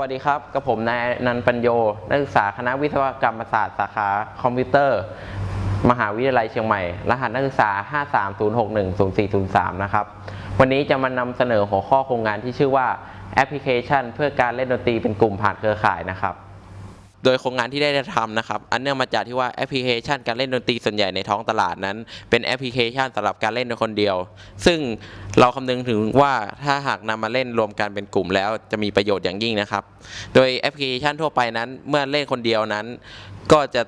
วัสดีครับ กับผมนายนันปัญโย นักศึกษาคณะวิศวกรรมศาสตร์สาขาคอมพิวเตอร์ มหาวิทยาลัยเชียงใหม่ รหัสนักศึกษา 530610403นะครับ วันนี้จะมานำเสนอหัวข้อโครงงานที่ชื่อว่าแอปพลิเคชัน เพื่อการเล่นดนตรีเป็นกลุ่มผ่านเครือข่ายนะครับ โดยโครงงานที่ได้ทำนะครับ อันเนื่องมาจากที่ว่าแอปพลิเคชันการเล่นดนตรีส่วนใหญ่ในท้องตลาดนั้น เป็นแอปพลิเคชันสำหรับการเล่นโดยคนเดียว ซึ่งเราคำนึงถึงว่าถ้าหากนำมาเล่นรวมกันเป็นกลุ่มแล้วจะมีประโยชน์อย่างยิ่งนะครับ โดยแอปพลิเคชันทั่วไปนั้น เมื่อเล่นคนเดียวนั้น ก็จะ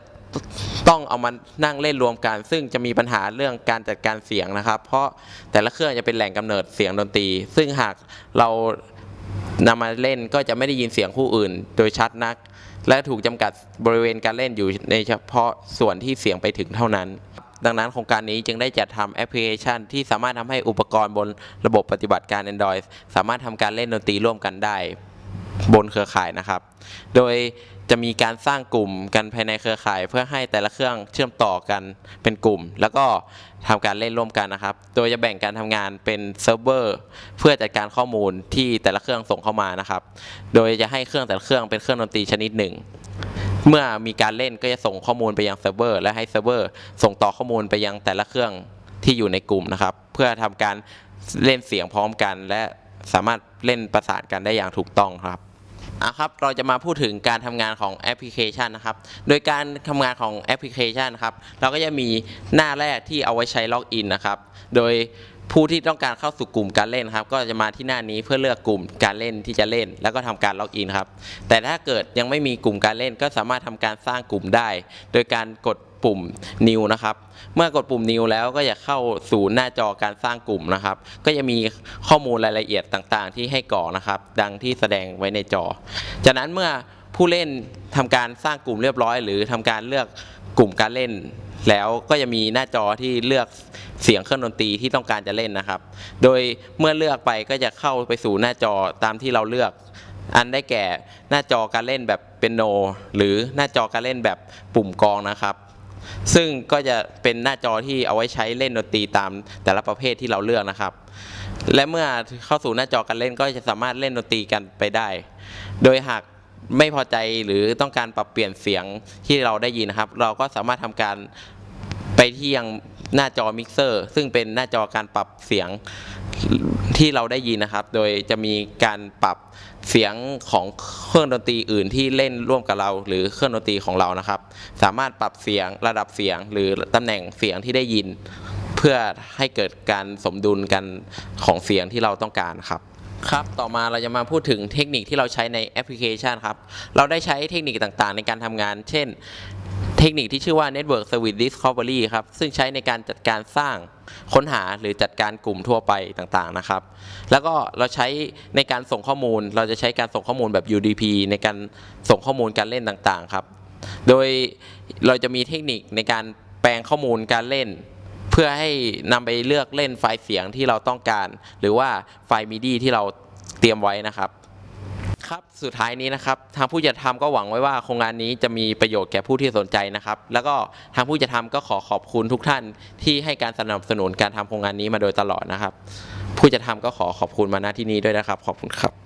ต้องเอามานั่งเล่นรวมกัน ซึ่งจะมีปัญหาเรื่องการจัดการเสียงนะครับ เพราะแต่ละเครื่องจะเป็นแหล่งกำเนิดเสียงดนตรี ซึ่งหากเรา นำมาเล่นก็จะไม่ได้ยินเสียงผู้อื่น โดยชัดนัก และถูกจำกัดบริเวณการเล่นอยู่ในเฉพาะส่วนที่เสียงไปถึงเท่านั้น ดังนั้นโครงการนี้จึงได้จัดทำแอปพลิเคชัน ที่สามารถทำให้อุปกรณ์บนระบบปฏิบัติการ Android สามารถทำการเล่นดนตรีร่วมกันได้ บนเครือข่ายนะครับ โดย จะมีการสร้างกลุ่มกันภายในเครือข่าย เพื่อให้แต่ละเครื่องเชื่อมต่อกันเป็นกลุ่ม แล้วก็ทำการเล่นร่วมกันนะครับ โดยจะแบ่งการทำงานเป็นเซิร์ฟเวอร์เพื่อจัดการข้อมูลที่แต่ละเครื่องส่งเข้ามานะครับ โดยจะให้เครื่องแต่ละเครื่องเป็นเครื่องดนตรีชนิดหนึ่ง เมื่อมีการเล่นก็จะส่งข้อมูลไปยังเซิร์ฟเวอร์และให้เซิร์ฟเวอร์ส่งต่อข้อมูลไปยังแต่ละเครื่องที่อยู่ในกลุ่มนะครับ เพื่อทำการเล่นเสียงพร้อมกัน และสามารถเล่นประสานกันได้อย่างถูกต้องครับ อะครับเราจะมาพูดถึงการทำงานของแอปพลิเคชันนะครับ โดยการทำงานของแอปพลิเคชันนะครับ เราก็จะมีหน้าแรกที่เอาไว้ใช้ล็อกอินนะครับ โดยผู้ที่ต้องการเข้าสู่กลุ่มการเล่นครับ ก็จะมาที่หน้านี้เพื่อเลือกกลุ่มการเล่นที่จะเล่น แล้วก็ทำการล็อกอินครับ แต่ถ้าเกิดยังไม่มีกลุ่มการเล่น ก็สามารถทำการสร้างกลุ่มได้ โดยการกด ปุ่ม new นะครับ เมื่อกดปุ่ม new แล้วก็จะเข้าสู่หน้าจอการสร้างกลุ่มนะครับ ก็จะมีข้อมูลรายละเอียดต่างๆ ที่ให้กรอกนะครับ ดังที่แสดงไว้ในจอ จากนั้นเมื่อผู้เล่นทำการสร้างกลุ่มเรียบร้อย หรือทำการเลือกกลุ่มการเล่น แล้วก็จะมีหน้าจอที่เลือกเสียงเครื่องดนตรีที่ต้องการจะเล่นนะครับ โดยเมื่อเลือกไปก็จะเข้าไปสู่หน้าจอตามที่เราเลือก อันได้แก่หน้าจอการเล่นแบบเป็นโน หรือหน้าจอการเล่นแบบปุ่มกองนะครับ ซึ่งก็จะเป็นหน้าจอที่เอาไว้ใช้เล่นดนตรีตามแต่ละประเภทที่เราเลือกนะครับ และเมื่อเข้าสู่หน้าจอการเล่นก็จะสามารถเล่นดนตรีกันไปได้ โดยหากไม่พอใจหรือต้องการปรับเปลี่ยนเสียงที่เราได้ยินนะครับ เราก็สามารถทำการไปที่ยังหน้าจอมิกเซอร์ซึ่งเป็นหน้าจอการปรับเสียง ที่เราได้ยินนะครับ โดยจะมีการปรับเสียงของเครื่องดนตรีอื่นที่เล่นร่วมกับเรา หรือเครื่องดนตรีของเรานะครับ สามารถปรับเสียงระดับเสียงหรือตำแหน่งเสียงที่ได้ยิน เพื่อให้เกิดการสมดุลกันของเสียงที่เราต้องการครับครับ ต่อมาเราจะมาพูดถึงเทคนิคที่เราใช้ในแอปพลิเคชันครับ เราได้ใช้เทคนิคต่างๆ ในการทำงาน เช่น เทคนิคที่ชื่อว่า Network Service Discovery ครับ ซึ่งใช้ในการจัดการสร้างค้นหาหรือจัดการกลุ่มทั่วไปต่างๆนะครับ แล้วก็เราใช้ในการส่งข้อมูล เราจะใช้การส่งข้อมูลแบบ UDP ในการส่งข้อมูลการเล่นต่างๆครับ โดยเราจะมีเทคนิคในการแปลงข้อมูลการเล่น เพื่อให้นำไปเลือกเล่นไฟล์เสียงที่เราต้องการ หรือว่าไฟล์มิดีที่เราเตรียมไว้นะครับ ครับสุดท้ายนี้นะครับทางผู้จัดทำก็หวังไว้ว่าโครงงานนี้จะมีประโยชน์แก่ผู้ที่สนใจนะครับ แล้วก็ทางผู้จัดทำก็ขอขอบคุณทุกท่านที่ให้การสนับสนุนการทำโครงงานนี้มาโดยตลอดนะครับ ผู้จัดทำก็ขอขอบคุณมาณที่นี้ด้วยนะครับ ขอบคุณครับ